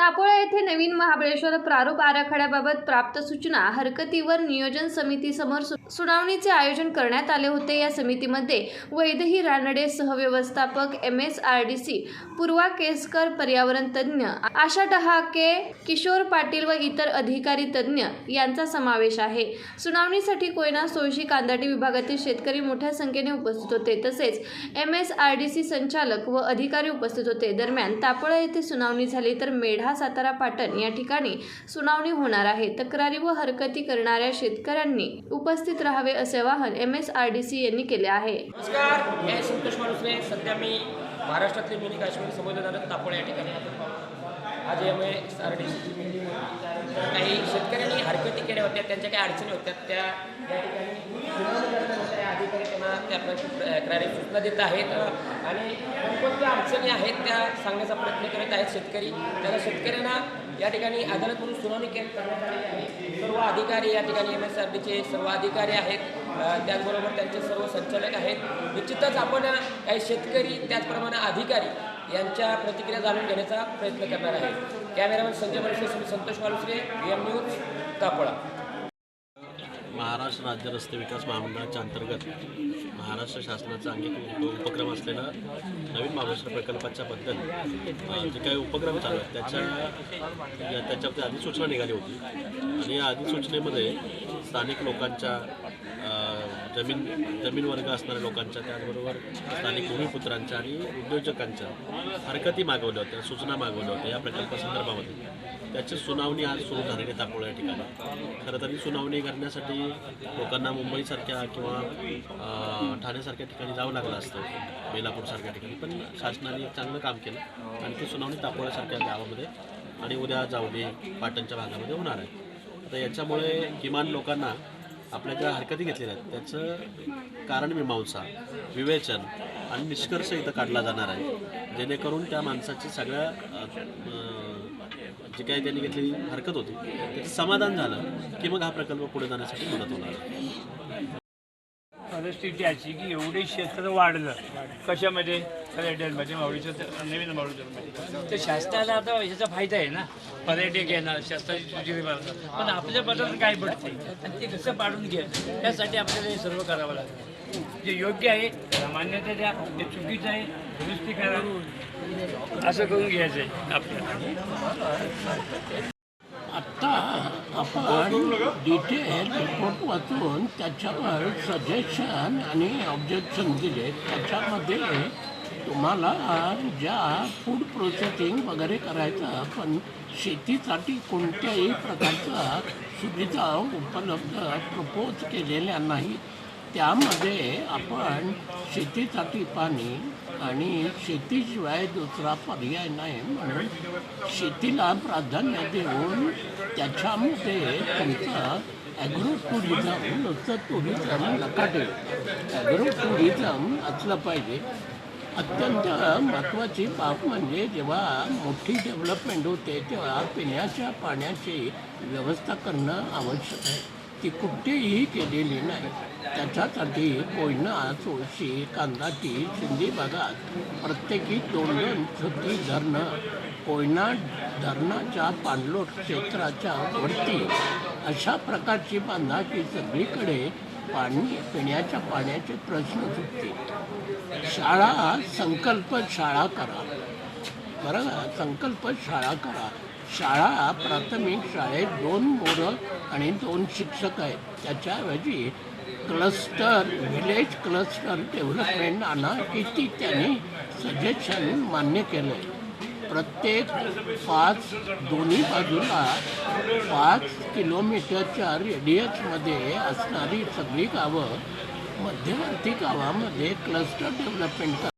तापोळा येथे नवीन महाबळेश्वर प्रारूप आराखड्याबाबत प्राप्त सूचना हरकतीवर नियोजन समितीसमोर सु- सुनावणीचे आयोजन करण्यात आले होते. या समितीमध्ये Vaidehi Ranade सहव्यवस्थापक M S R D C Purva Keskar पर्यावरण तज्ज्ञ आशा डहाके किशोर पाटील व इतर अधिकारी तज्ज्ञ यांचा समावेश आहे. सुनावणीसाठी कोयना सोयशी कांदाटी विभागातील शेतकरी मोठ्या संख्येने उपस्थित होते. तसेच M S R D C संचालक व अधिकारी उपस्थित होते. दरम्यान तापोळा येथे सुनावणी झाली तर मेढा वर्धा सातारा पाटण या ठिकाणी सुनावणी होणार आहे. तक्रारी व हरकती करणाऱ्या शेतकऱ्यांनी उपस्थित राहावे असे आवाहन M S R D C यांनी केले आहे. नमस्कार. मी संतोष माणुसरे. सध्या मी महाराष्ट्रातले मिनी काश्मीर संबोधनात तापोळ या ठिकाणी आज M S R D C काही शेतकऱ्यांनी हरकती केल्या होत्या त्यांच्या काही अडचणी होत्या त्या या ठिकाणी अधिकारी त्यांना त्या तक्रारी सूचना देत आहेत आणि कोणत्या अडचणी आहेत त्या सांगण्याचा प्रयत्न करत आहेत शेतकरी त्याला शेतकऱ्यांना या ठिकाणी अदालत सुनावणी करण्यात आली आहे सर्व अधिकारी या ठिकाणी एम एस आर डीचे सर्व अधिकारी आहेत त्याचबरोबर त्यांचे सर्व संचालक आहेत निश्चितच आपण काही शेतकरी त्याचप्रमाणे अधिकारी यांच्या प्रतिक्रिया जाणून घेण्याचा प्रयत्न करणार आहे cameraman Sanjay Manse Shri Santosh Malusare M News Tapola Maharashtra राज्य रस्ते विकास महामंडळाच्या अंतर्गत महाराष्ट्र शासनाचा अंगीकृत उपक्रम असलेला नवीन महाराष्ट्र प्रकल्पाच्या बद्दल जे काही उपक्रम चालू आहेत त्याच्या या- अधिसूचना निघाली होती. आणि या अधिसूचनेमध्ये स्थानिक लोकांच्या जमीन जमीन वर्ग असणाऱ्या लोकांच्या त्याचबरोबर स्थानिक भूमिपुत्रांच्या आणि उद्योजकांच्या हरकती मागवल्या होत्या सूचना मागवल्या होत्या या प्रकल्पासंदर्भामध्ये त्याची सुनावणी आज सुरू झालेली तापोळ या ठिकाणी. खरं तर ही सुनावणी करण्यासाठी लोकांना मुंबईसारख्या किंवा ठाण्यासारख्या ठिकाणी जावं लागलं असतं बेलापूरसारख्या ठिकाणी. पण शासनाने चांगलं काम केलं आणि ती सुनावणी तापोळ्यासारख्या गावामध्ये आणि उद्या जावली पाटणच्या भागामध्ये होणार आहे. आता याच्यामुळे किमान लोकांना आपल्या ज्या हरकती घेतलेल्या आहेत त्याचं कारणमीमांसा विवेचन आणि निष्कर्ष इथं काढला जाणार आहे. जेणेकरून त्या माणसाची सगळ्या जी काही त्यांनी घेतलेली हरकत होती त्याचं समाधान झालं की मग हा प्रकल्प पुढे जाण्यासाठी मदत होणार. आहे परिस्थिती अशी की एवढे क्षेत्र वाढलं कशामध्ये? पर्यटनमध्ये मावळीच्या त्या- नवीन मावळीमध्ये तर. शासनाला आता याचा फायदा आहे ना पर्यटक येणार शासनाची सुचिरी मारणार पण आपल्या पदार्थ काय पडते आणि ते कसं पाडून घ्यायचं त्यासाठी आपल्याला हे सर्व करावं लागतं. जे योग्य आहे त्याला मान्यता द्या ते चुकीचं आहे दुरुस्ती करा. असं करून घ्यायचं आहे आपल्याला. आत्ता आपण डिटेल रिपोर्ट वाचून त्याच्यावर सजेशन आणि ऑब्जेक्शन दिले. त्याच्यामध्ये तुम्हाला ज्या फूड प्रोसेसिंग वगैरे करायचं पण शेतीसाठी कोणत्याही प्रकारच्या सुविधा उपलब्ध प्रपोज केलेल्या नाही त्यामध्ये आपण शेतीसाठी पाणी आणि शेतीशिवाय दुसरा पर्याय नाही म्हणून शेतीला प्राधान्य देऊन त्याच्यामध्ये तुमचं ॲग्रो टुरिझम नुसतं टुरिझम नका ठेवू ॲग्रो टुरिझम असलं पाहिजे. अत्यंत महत्त्वाची बाब म्हणजे जेव्हा मोठी डेव्हलपमेंट होते तेव्हा पिण्याच्या पाण्याची व्यवस्था करणं आवश्यक आहे. ती कुठेही केलेली नाही. त्याच्यासाठी कोयना तुळशी कांदाटी सिंधी भागात प्रत्येकी दोन दोन छोटी धरणं. कोयना धरणाच्या पाणलोट क्षेत्राच्या वरती अशा प्रकारची बांधाची सगळीकडे पाणी पिण्याच्या पाण्याचे प्रश्न सुटतील. शाळा संकल्प शाळा करा. बरं संकल्प शाळा करा. शाळा प्राथमिक शाळेत दोन मोरं आणि दोन शिक्षक आहेत. त्याच्याऐवजी क्लस्टर व्हिलेज क्लस्टर डेव्हलपमेंट आणा किती त्यांनी सजेशन मान्य केलं आहे प्रत्येक पाच दोन्ही बाजूला पाच किलोमीटरच्या रेडियसमध्ये असणारी सगळी गावं मध्यवर्ती गावामध्ये क्लस्टर डेव्हलपमेंट करा